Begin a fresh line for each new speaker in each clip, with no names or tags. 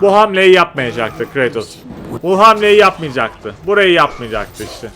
Bu hamleyi yapmayacaktı Kratos. Bu hamleyi yapmayacaktı. Burayı yapmayacaktı işte.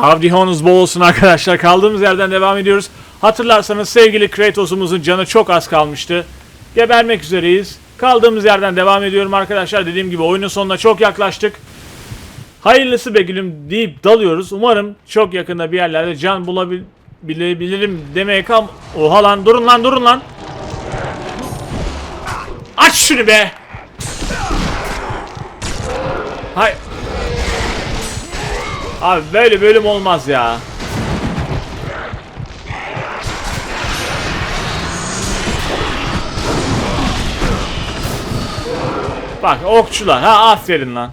Havdi Honus bol olsun arkadaşlar. Kaldığımız yerden devam ediyoruz. Hatırlarsanız sevgili Kratos'umuzun canı çok az kalmıştı. Gebermek üzereyiz. Kaldığımız yerden devam ediyorum arkadaşlar. Dediğim gibi oyunun sonuna çok yaklaştık. Hayırlısı be gülüm deyip dalıyoruz. Umarım çok yakında bir yerlerde can bulabilirim demeye kal... Oha lan durun lan durun lan. Aç şunu be. Hay. Abi böyle bölüm olmaz ya. Bak okçular. Ha aferin lan.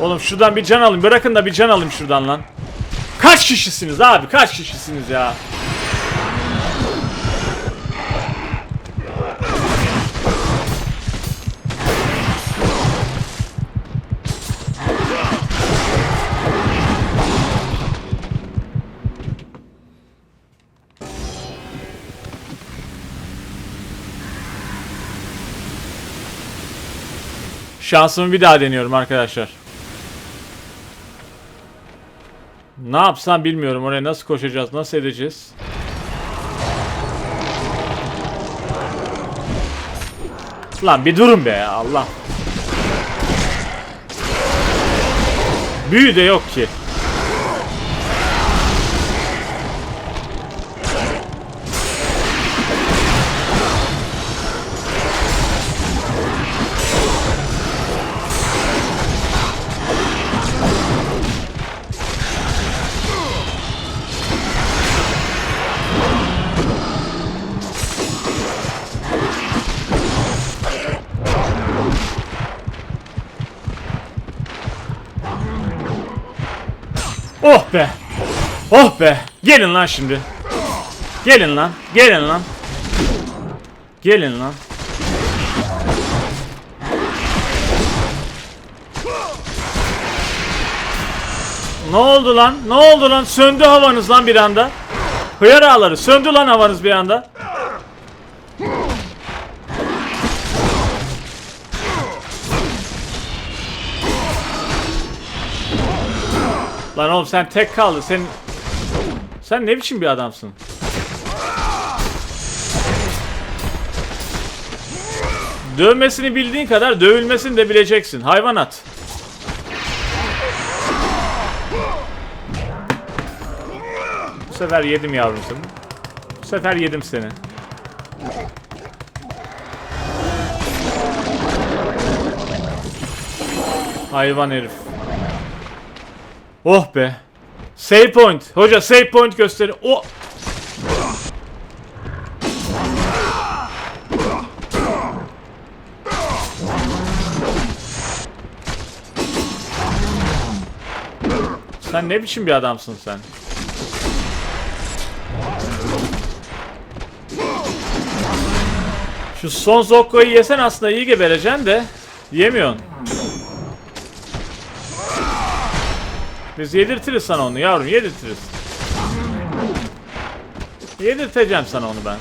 Oğlum şuradan bir can alayım. Bırakın da bir can alayım şuradan lan. Kaç kişisiniz abi? Kaç kişisiniz ya? Şansımı bir daha deniyorum arkadaşlar. Ne yapsam bilmiyorum. Oraya nasıl koşacağız? Nasıl edeceğiz? Lan bir durun be Allah. Büyü de yok ki. Oh be. Oh be. Gelin lan şimdi. Gelin lan. Gelin lan. Gelin lan. Ne oldu lan? Ne oldu lan? Söndü havanız lan bir anda. Hıyar ağları. Söndü lan havanız bir anda. Lan oğlum sen tek kaldın. Sen sen ne biçim bir adamsın? Dövmesini bildiğin kadar dövülmesini de bileceksin. Hayvanat. Bu sefer yedim yavrum seni. Bu sefer yedim seni. Hayvan herif. Oh be. Save point. Hoca save point gösteri. O. Sen ne biçim bir adamsın sen? Şu son Zokko'yu yesen aslında iyi gebereceksin de yemiyorsun. Biz yedirtiriz sana onu yavrum yedirtiriz. Yedirteceğim sana onu ben.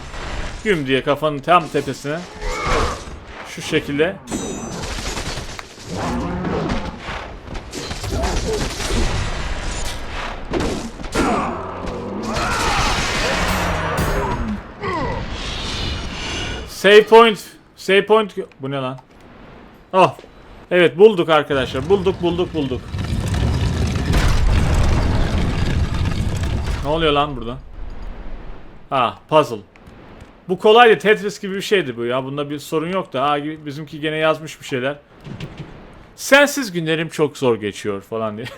Güm diye kafanın tam tepesine. Şu şekilde. Save point. Save point. Bu ne lan? Oh. Evet bulduk arkadaşlar. Bulduk bulduk bulduk. Ne oluyor lan burada? Ha puzzle. Bu kolaydı Tetris gibi bir şeydi bu ya. Bunda bir sorun yok da. Ha bizimki gene yazmış bir şeyler. Sensiz günlerim çok zor geçiyor falan diye.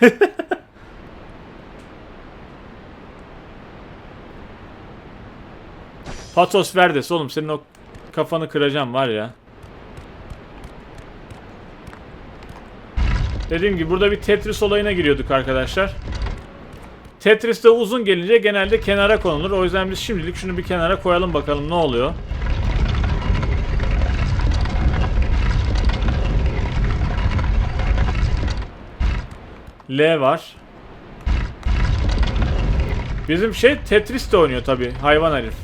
Patos Verdes oğlum senin o kafanı kıracağım var ya. Dediğim gibi burada bir Tetris olayına giriyorduk arkadaşlar. Tetris'te uzun gelince genelde kenara konulur. O yüzden biz şimdilik şunu bir kenara koyalım bakalım ne oluyor. L var. Bizim şey Tetris de oynuyor tabi hayvan herif.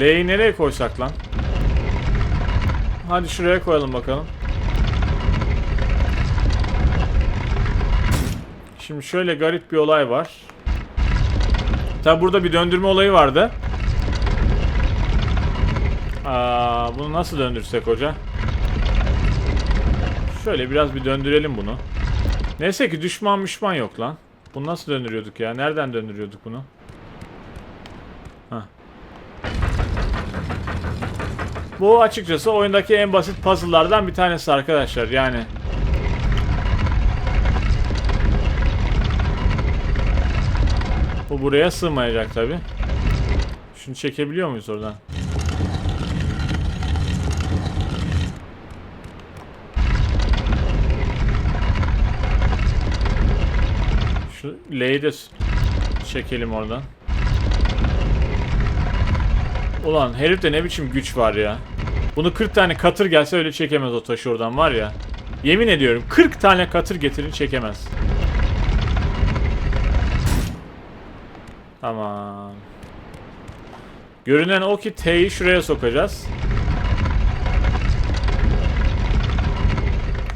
L'yi nereye koysak lan? Hadi şuraya koyalım bakalım. Şimdi şöyle garip bir olay var. Tabi burada bir döndürme olayı vardı. Aa, bunu nasıl döndürsek hoca? Şöyle biraz bir döndürelim bunu. Neyse ki düşman müşman yok lan. Bunu nasıl döndürüyorduk ya? Nereden döndürüyorduk bunu? Hah. Bu açıkçası oyundaki en basit puzzle'lardan bir tanesi arkadaşlar. Yani Bu buraya sığmayacak tabi. Şunu çekebiliyor muyuz oradan? Şu L'yi de çekelim oradan. Ulan herifte ne biçim güç var ya. Bunu 40 tane katır gelse öyle çekemez o taşı oradan var ya. Yemin ediyorum 40 tane katır getirin çekemez. Tamam. Görünen o ki T'yi şuraya sokacağız.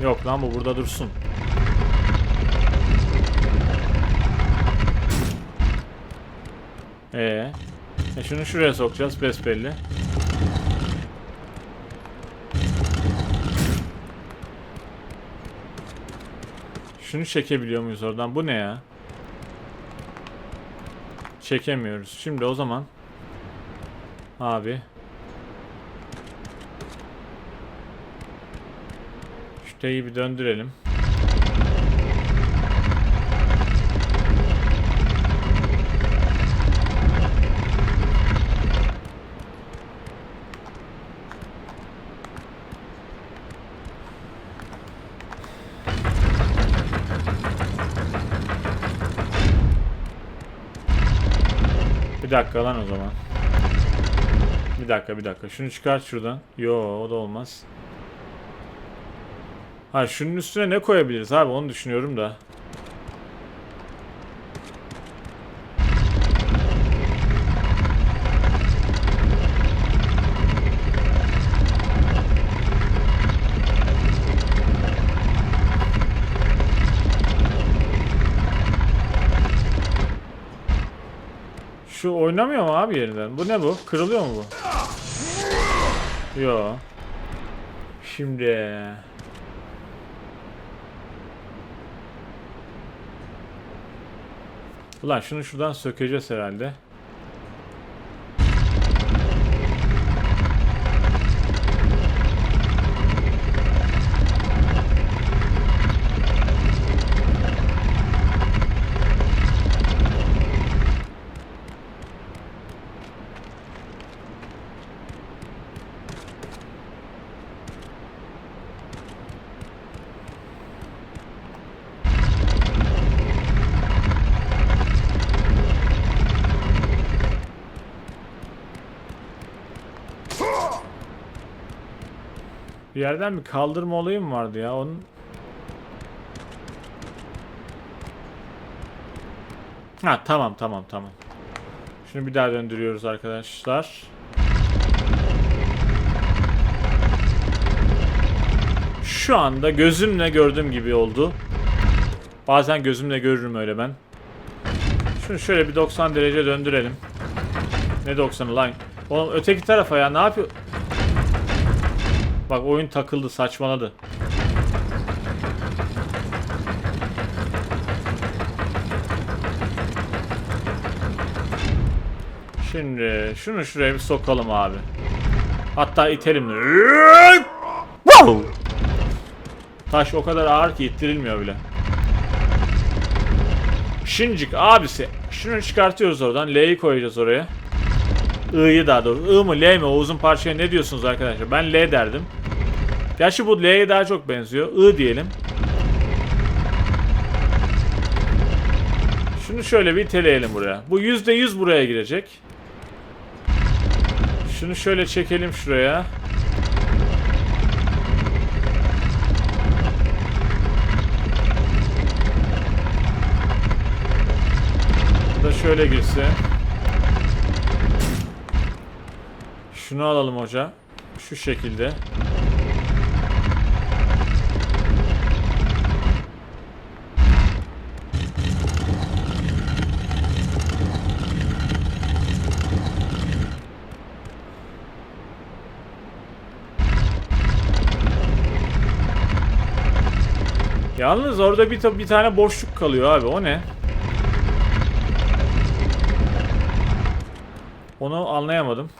Yok lan bu burada dursun. Ee, e şunu şuraya sokacağız besbelli. Şunu çekebiliyor muyuz oradan? Bu ne ya? Çekemiyoruz. Şimdi o zaman abi şu bir döndürelim. Dakika lan o zaman. Bir dakika bir dakika. Şunu çıkart şuradan. Yo o da olmaz. Ha şunun üstüne ne koyabiliriz abi onu düşünüyorum da. Şu oynamıyor mu abi yeniden? Bu ne bu? Kırılıyor mu bu? Yo. Şimdi Ulan şunu şuradan sökeceğiz herhalde. Yerden bir kaldırma olayı mı vardı ya? Onun Ha tamam tamam tamam. Şunu bir daha döndürüyoruz arkadaşlar. Şu anda gözümle gördüğüm gibi oldu. Bazen gözümle görürüm öyle ben. Şunu şöyle bir 90 derece döndürelim. Ne 90'ı lan? Oğlum öteki tarafa ya ne yapıyor? Bak oyun takıldı saçmaladı. Şimdi şunu şuraya bir sokalım abi. Hatta itelim de. Taş o kadar ağır ki ittirilmiyor bile. Şincik abisi. Şunu çıkartıyoruz oradan. L'yi koyacağız oraya. I'yı daha doğrusu. I mı L mi o uzun parçaya ne diyorsunuz arkadaşlar? Ben L derdim. Gerçi bu L'ye daha çok benziyor. I diyelim. Şunu şöyle bir iteleyelim buraya. Bu %100 buraya girecek. Şunu şöyle çekelim şuraya. Bu da şöyle girsin. Şunu alalım hoca. Şu şekilde. Yalnız orada bir, ta- bir tane boşluk kalıyor abi. O ne? Onu anlayamadım.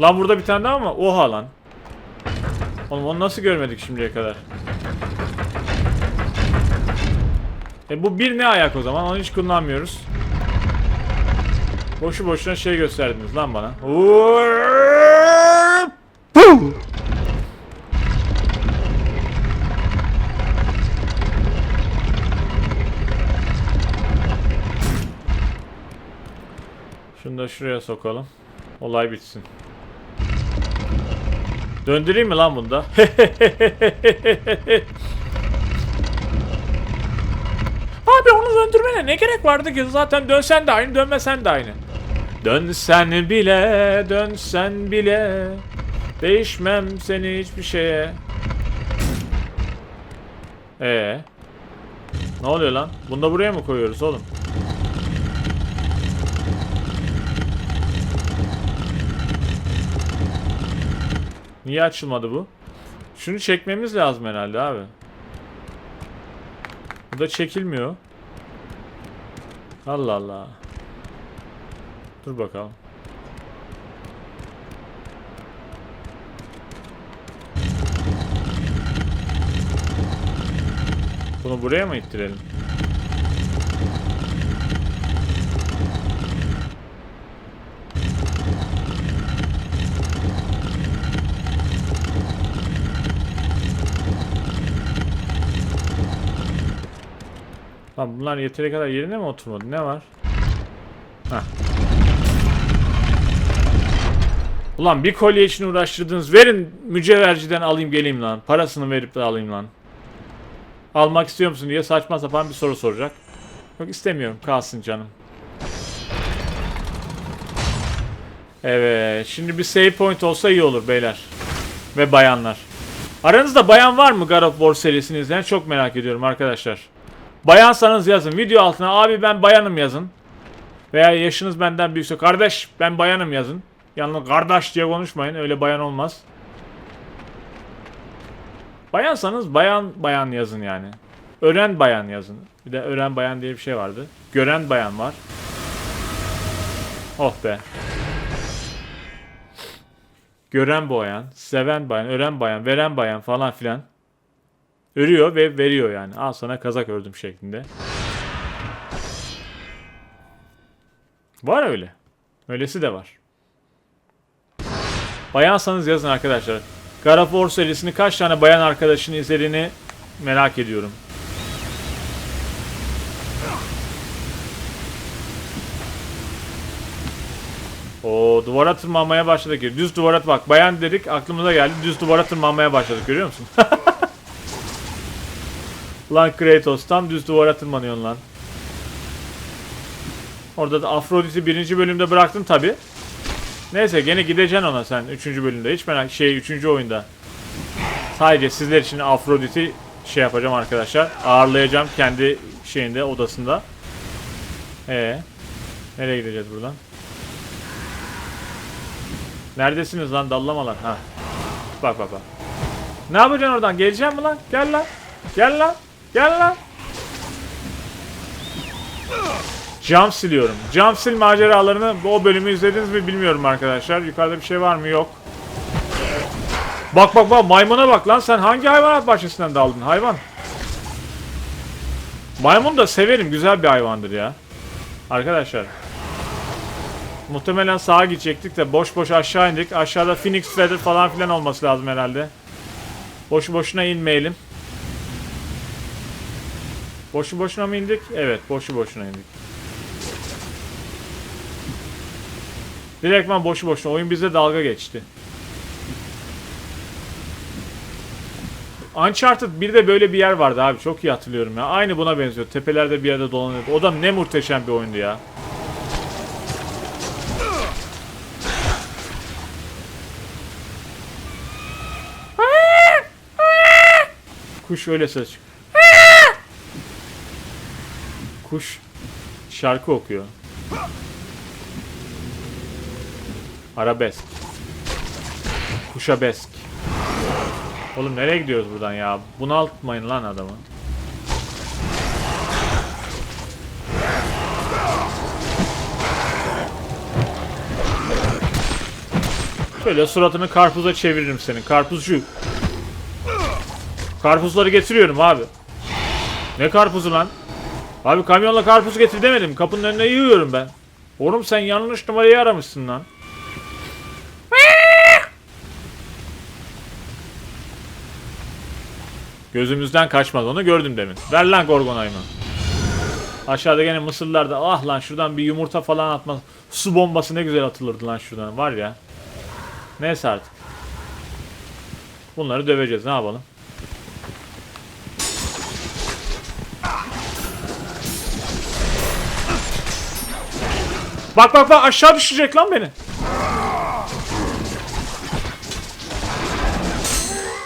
Lan burada bir tane daha mı? Oha lan. Oğlum onu nasıl görmedik şimdiye kadar? E bu bir ne ayak o zaman? Onu hiç kullanmıyoruz. Boşu boşuna şey gösterdiniz lan bana. Şunu da şuraya sokalım. Olay bitsin. Döndüreyim mi lan bunda? Abi onu döndürmene ne gerek vardı ki? Zaten dönsen de aynı, dönmesen de aynı. Dönsen bile, dönsen bile Değişmem seni hiçbir şeye Ee, Ne oluyor lan? Bunu da buraya mı koyuyoruz oğlum? Niye açılmadı bu? Şunu çekmemiz lazım herhalde abi. Bu da çekilmiyor. Allah Allah. Dur bakalım. Bunu buraya mı ittirelim? Lan bunlar yeteri kadar yerine mi oturmadı? Ne var? Heh. Ulan bir kolye için uğraştırdınız. Verin mücevherciden alayım geleyim lan. Parasını verip de alayım lan. Almak istiyor musun diye saçma sapan bir soru soracak. Yok istemiyorum. Kalsın canım. Evet. Şimdi bir save point olsa iyi olur beyler. Ve bayanlar. Aranızda bayan var mı God of War serisini izleyen? Çok merak ediyorum arkadaşlar. Bayansanız yazın. Video altına abi ben bayanım yazın. Veya yaşınız benden büyükse kardeş ben bayanım yazın. Yalnız kardeş diye konuşmayın. Öyle bayan olmaz. Bayansanız bayan bayan yazın yani. Ören bayan yazın. Bir de ören bayan diye bir şey vardı. Gören bayan var. Oh be. Gören bayan, seven bayan, ören bayan, veren bayan falan filan. Örüyor ve veriyor yani. Al sana kazak ördüm şeklinde. Var öyle. Öylesi de var. Bayansanız yazın arkadaşlar. Of War serisini kaç tane bayan arkadaşın izlediğini merak ediyorum. O duvara tırmanmaya başladık. Düz duvara bak. Bayan dedik aklımıza geldi. Düz duvara tırmanmaya başladık. Görüyor musun? lan Kratos tam düz duvara tırmanıyorsun lan. Orada da Afrodit'i birinci bölümde bıraktın tabi. Neyse gene gideceksin ona sen 3. bölümde. Hiç merak şey 3. oyunda. Sadece sizler için Afrodit'i şey yapacağım arkadaşlar. Ağırlayacağım kendi şeyinde odasında. Ee, nereye gideceğiz buradan? Neredesiniz lan dallamalar? Ha. Bak bak bak. Ne yapacaksın oradan? Geleceksin mi lan? Gel lan. Gel lan. Gel lan. Cam siliyorum. Cam sil maceralarını o bölümü izlediniz mi bilmiyorum arkadaşlar. Yukarıda bir şey var mı? Yok. Bak bak bak maymuna bak lan sen hangi hayvanat bahçesinden daldın hayvan? Maymun da severim güzel bir hayvandır ya. Arkadaşlar. Muhtemelen sağa gidecektik de boş boş aşağı indik. Aşağıda Phoenix Feather falan filan olması lazım herhalde. Boşu boşuna inmeyelim. Boşu boşuna mı indik? Evet, boşu boşuna indik. Direktman boşu boşuna. Oyun bize dalga geçti. Uncharted bir de böyle bir yer vardı abi. Çok iyi hatırlıyorum ya. Aynı buna benziyor. Tepelerde bir yerde dolanıyordu. O da ne muhteşem bir oyundu ya. Kuş öyle ses çık- Kuş şarkı okuyor. Arabesk. Kuşabesk. Oğlum nereye gidiyoruz buradan ya? Bunaltmayın lan adamı. Şöyle suratını karpuza çeviririm senin. Karpuzcu. Karpuzları getiriyorum abi. Ne karpuzu lan? Abi kamyonla karpuz getir demedim. Kapının önüne yığıyorum ben. Oğlum sen yanlış numarayı aramışsın lan. Gözümüzden kaçmaz onu gördüm demin. Ver lan Gorgonay'ımı. Aşağıda gene Mısırlılar da ah lan şuradan bir yumurta falan atmaz. Su bombası ne güzel atılırdı lan şuradan var ya. Neyse artık. Bunları döveceğiz ne yapalım. Bak bak bak aşağı düşecek lan beni.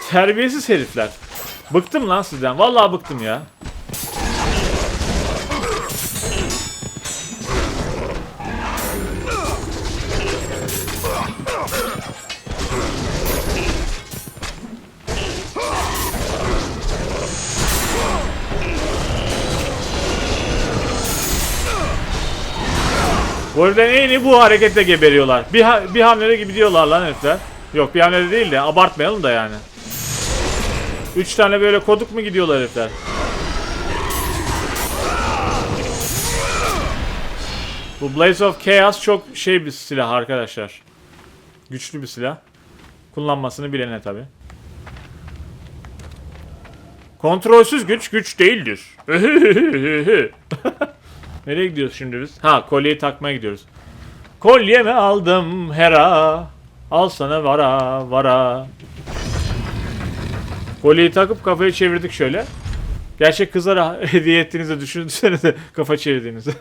Terbiyesiz herifler. Bıktım lan sizden. Vallahi bıktım ya. İyi bu hareketle geberiyorlar. Bir, ha- bir hamlede gibi diyorlar lan herifler. Yok bir hamlede değil de abartmayalım da yani. Üç tane böyle koduk mu gidiyorlar herifler? Bu Blaze of Chaos çok şey bir silah arkadaşlar. Güçlü bir silah. Kullanmasını bilene tabi. Kontrolsüz güç güç değildir. Nereye gidiyoruz şimdi biz? Ha kolyeyi takmaya gidiyoruz. Kolyemi aldım Hera. Al sana vara vara. Kolyeyi takıp kafayı çevirdik şöyle. Gerçek kızlara hediye ettiğinizi düşünsenize kafa çevirdiğinizi.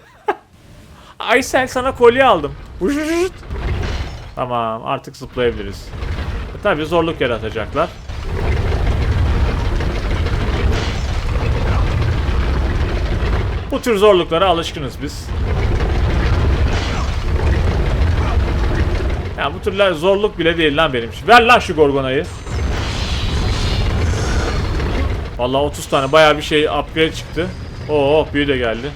Aysel sana kolye aldım. Tamam artık zıplayabiliriz. E, tabii zorluk yaratacaklar. Tür zorluklara alışkınız biz. Ya bu türler zorluk bile değil lan benim için. Ver lan şu gorgonayı. Vallahi 30 tane bayağı bir şey upgrade çıktı. Oo büyü de geldi.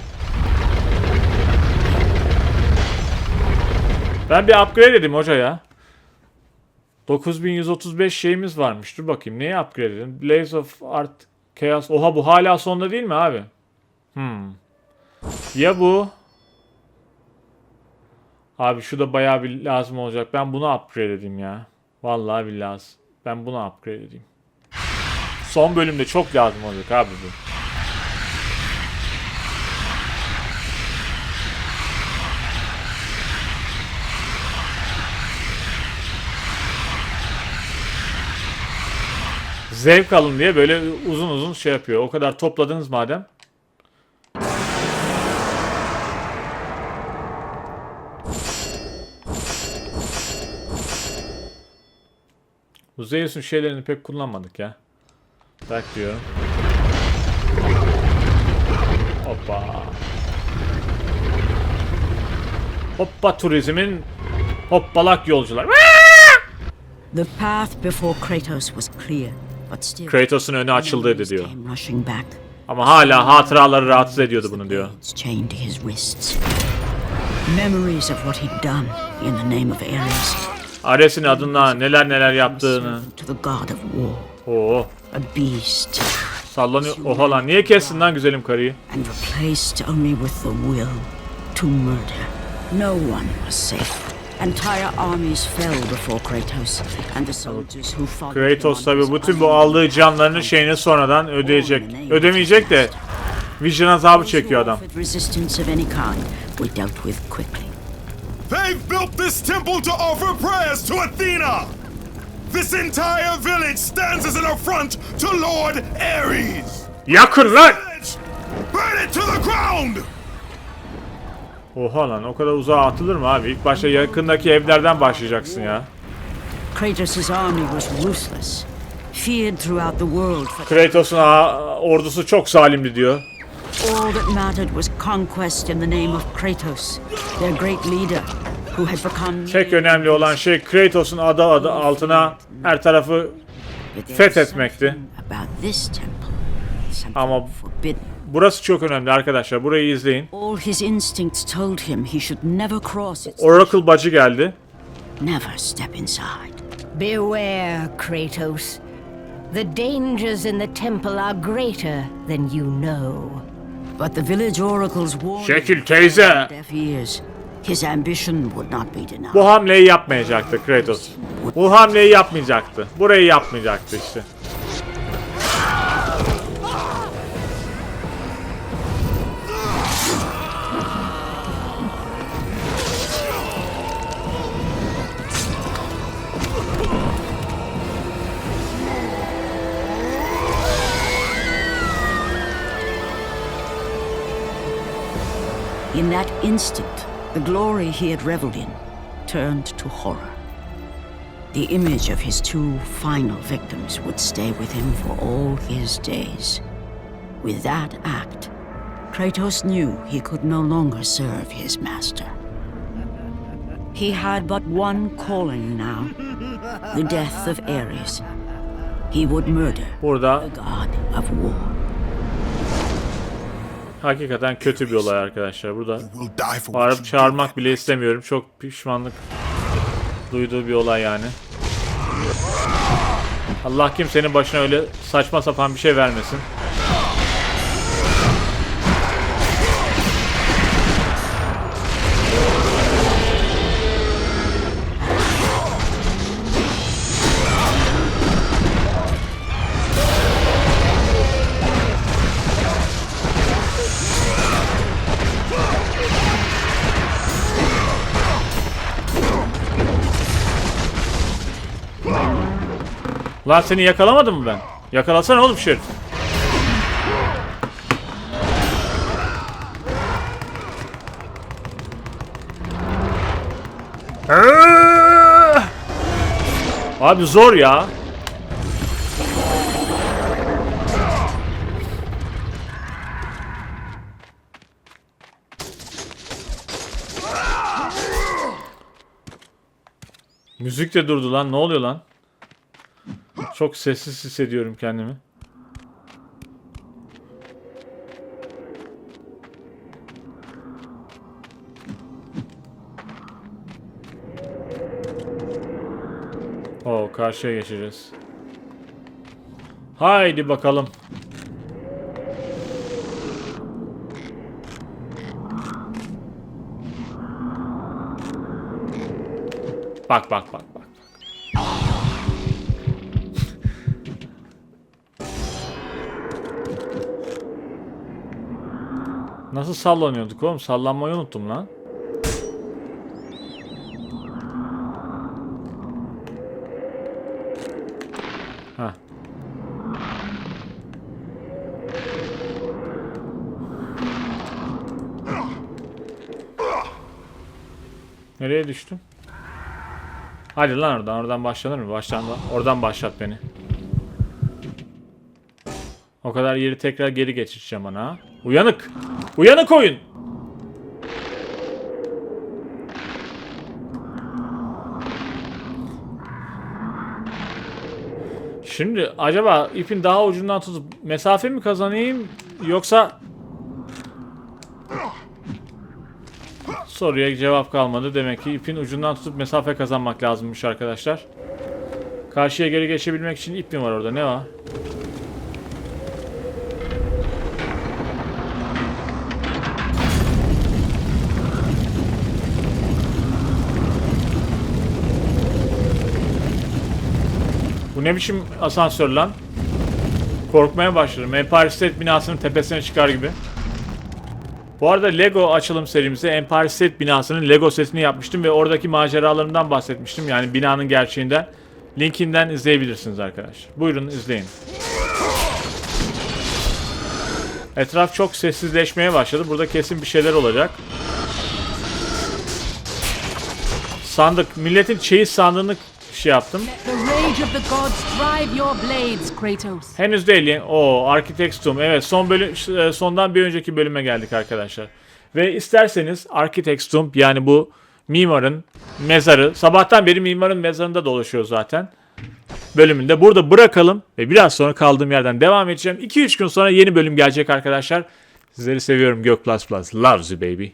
Ben bir upgrade edeyim hoca ya. 9135 şeyimiz varmış. Dur bakayım neye upgrade edelim? Blaze of Art Chaos. Oha bu hala sonda değil mi abi? Hmm. Ya bu. Abi şu da bayağı bir lazım olacak. Ben bunu upgrade edeyim ya. Vallahi bir lazım. Ben bunu upgrade edeyim. Son bölümde çok lazım olacak abi bu. Zevk alın diye böyle uzun uzun şey yapıyor. O kadar topladınız madem. Bu Zeus'un şeylerini pek kullanmadık ya. Tak diyorum. Hoppa. Hoppa turizmin hoppalak yolcular.
The path before Kratos was clear, but still
Kratos'un önü açıldı
memories
diyor. Ama hala hatıraları rahatsız ediyordu bunu diyor.
Blades chained to his wrists. Memories of what he'd done in the name of Ares.
Ares'in adına neler neler yaptığını. Oo, sallanıyor. Oha lan niye kestin lan güzelim karıyı?
No one was safe. Entire armies fell before Kratos, and the soldiers who fought
Kratos tabi bütün bu aldığı canlarının şeyini sonradan ödeyecek. Ödemeyecek de vicdan azabı çekiyor adam.
They've built this temple to offer prayers to Athena! This entire village stands as an affront to Lord Ares!
Yakın lan!
Burn it to the ground!
Oha lan o kadar uzağa atılır mı abi? İlk başta yakındaki evlerden başlayacaksın ya.
Kratos' army was ruthless, feared throughout the world
Kratos'un ordusu çok zalimdi diyor.
all that mattered was conquest in the name of Kratos, their great leader, who had become
Tek önemli olan şey Kratos'un adı adı altına her tarafı fethetmekti.
something About this temple, something
Ama-
forbidden.
Burası çok önemli arkadaşlar. Burayı izleyin.
All his instincts told him he should never cross its
Oracle bacı geldi.
never step inside.
Beware, Kratos. The dangers in the temple are greater than you know.
But the village oracles him
teyze.
deaf ears. His ambition would not be denied.
Bu hamleyi yapmayacaktı Kratos. Bu hamleyi yapmayacaktı. Burayı yapmayacaktı işte.
In that instant, the glory he had reveled in turned to horror. The image of his two final victims would stay with him for all his days. With that act, Kratos knew he could no longer serve his master. He had but one calling now the death of Ares. He would murder
Burada
the god of war.
Hakikaten kötü bir olay arkadaşlar. Burada bağırıp çağırmak bile istemiyorum. Çok pişmanlık duyduğu bir olay yani. Allah kimsenin başına öyle saçma sapan bir şey vermesin. Lan seni yakalamadım mı ben? Yakalasana oğlum şerif. Eee! Abi zor ya. Müzik de durdu lan. Ne oluyor lan? Çok sessiz hissediyorum kendimi. Oo karşıya geçeceğiz. Haydi bakalım. Bak bak bak Nasıl sallanıyorduk oğlum? Sallanmayı unuttum lan. Ha. Nereye düştüm? Hadi lan oradan, oradan başlanır mı? Başlan oradan başlat beni. O kadar yeri tekrar geri geçireceğim bana. Uyanık. Uyanık oyun. Şimdi acaba ipin daha ucundan tutup mesafe mi kazanayım yoksa soruya cevap kalmadı. Demek ki ipin ucundan tutup mesafe kazanmak lazımmış arkadaşlar. Karşıya geri geçebilmek için ip mi var orada? Ne var? Bu ne biçim asansör lan? Korkmaya başladım. Empire State binasının tepesine çıkar gibi. Bu arada Lego açılım serimizde Empire State binasının Lego setini yapmıştım ve oradaki maceralarından bahsetmiştim. Yani binanın gerçeğinden. Linkinden izleyebilirsiniz arkadaşlar. Buyurun izleyin. Etraf çok sessizleşmeye başladı. Burada kesin bir şeyler olacak. Sandık. Milletin çeyiz sandığını şey yaptım. Henüz değil. O Architects Tomb. Evet son bölüm e, sondan bir önceki bölüme geldik arkadaşlar. Ve isterseniz Architects Tomb yani bu mimarın mezarı sabahtan beri mimarın mezarında dolaşıyor zaten. Bölümünde burada bırakalım ve biraz sonra kaldığım yerden devam edeceğim. 2-3 gün sonra yeni bölüm gelecek arkadaşlar. Sizleri seviyorum Gök Plus Plus. Loves you baby.